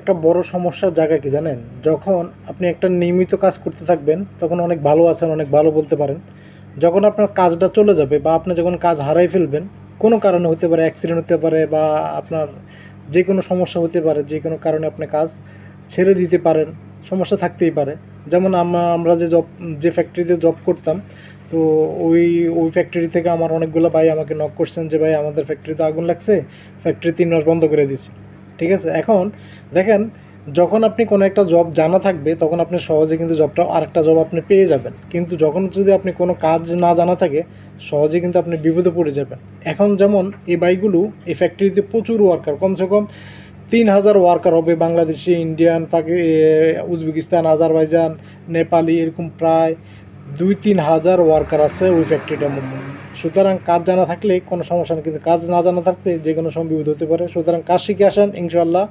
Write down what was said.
একটা বড় সমস্যার জায়গা কি জানেন? যখন আপনি একটা নিয়মিত কাজ করতে থাকবেন, তখন অনেক ভালো আছেন, অনেক ভালো বলতে পারেন। যখন আপনার কাজটা চলে যাবে বা আপনি যখন কাজ হারাই ফেলবেন, কোনো কারণে হতে পারে অ্যাক্সিডেন্ট হতে পারে বা আপনার যে কোনো সমস্যা হতে পারে যে কোনো কারণে আপনি কাজ ছেড়ে দিতে পারেন, সমস্যা থাকতেই পারে। যেমন আমরা যে জব যে ফ্যাক্টরিতে জব করতাম, তো ওই ওই ফ্যাক্টরি থেকে আমার অনেকগুলো ভাই আমাকে নক করছেন যে, ভাই, আমাদের ফ্যাক্টরিতে আগুন লাগছে ফ্যাক্টরি তিন মাস বন্ধ করে দিছি। ঠিক আছে? এখন দেখেন, যখন আপনি কোনো একটা জব জানা থাকবে, তখন আপনি সহজে কিন্তু জবটা আরেকটা জব আপনি পেয়ে যাবেন। কিন্তু যখন যদি আপনি কোনো কাজ না জানা থাকে, সহজে কিন্তু আপনি বিপদে পড়ে যাবেন। এখন যেমন এই বাইকগুলো, এই ফ্যাক্টরিতে প্রচুর ওয়ার্কার কমসে কম তিন হাজার ওয়ার্কার হবে বাংলাদেশি ইন্ডিয়ান পাকি উজবেকিস্তান, আজারবাইজান, নেপালি, এরকম প্রায় দুই তিন হাজার ওয়ার্কার আছে ওই ফ্যাক্টরিটার মধ্যে। সুতরাং কাজ জানা থাকলে কোনো সমস্যা নেই, কিন্তু কাজ না জানা থাকলে যে কোনো সময় বিপদ হতে পারে। সুতরাং কাজ শিখে আসেন ইনশাল্লাহ